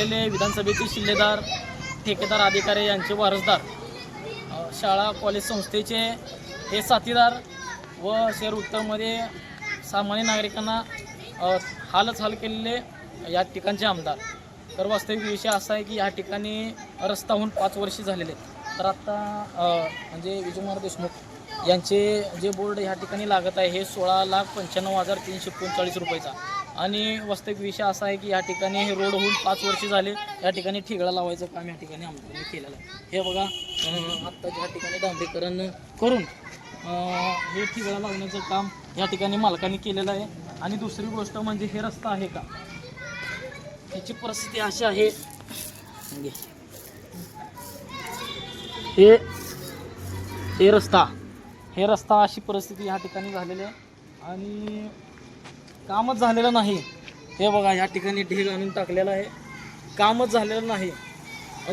असलेले विधानसभेचे शिल्लेदार ठेकेदार अधिकारी यांचे वारसदार शाळा कॉलेज संस्थेचे हे साथीदार व शहर उत्तरमध्ये सामान्य नागरिकांना हालच हाल केलेले या ठिकाणचे आमदार. तर वास्तविक विषय असा आहे की या ठिकाणी रस्ता होऊन पाच वर्षे झालेले आहेत. तर आत्ता म्हणजे विजयकुमार देशमुख यांचे जे बोर्ड या ठिकाणी लागत आहे हे सोळा लाख पंच्याण्णव हजार तीनशे एकोणचाळीस रुपयाचा. आणि वास्तविक विषय असा आहे की या ठिकाणी हे रोड होऊन पाच वर्ष झाले. या ठिकाणी ठिगळा लावायचं काम या ठिकाणी आमदारांनी केलेलं आहे. हे बघा आत्ताच आत्ता या ठिकाणी डांबरीकरण करून हे ठिगळा लावण्याचं काम या ठिकाणी मालकांनी केलेलं आहे. आणि दुसरी गोष्ट म्हणजे हे रस्ता आहे का? ह्याची परिस्थिती अशी आहे. हे हे रस्ता हे रस्ता अशी परिस्थिती ह्या ठिकाणी झालेली आहे. आणि कामच झालेलं नाही. हे बघा या ठिकाणी ढीग आणून टाकलेलं आहे. कामच झालेलं नाही.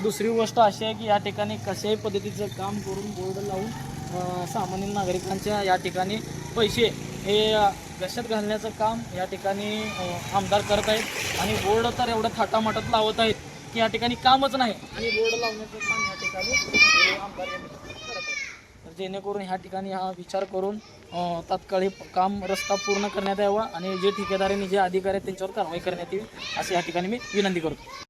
दुसरी गोष्ट अशी आहे की या ठिकाणी कशाही पद्धतीचं काम करून बोर्ड लावून सामान्य नागरिकांच्या या ठिकाणी पैसे हे अ, घालण्याचं काम या ठिकाणी आमदार करत आहेत. आणि बोर्ड तर एवढं थाटामाटात लावत आहेत की या ठिकाणी कामच नाही. आणि बोर्ड लावण्याचं काम या ठिकाणी आमदार करत आहेत. तर जेणेकरून ह्या ठिकाणी हा विचार करून तात्काळ हे काम रस्ता पूर्ण करण्यात यावा आणि जे ठेकेदारांनी जे अधिकारी आहेत त्यांच्यावर कारवाई करण्यात यावी असं या ठिकाणी मी विनंती करतो.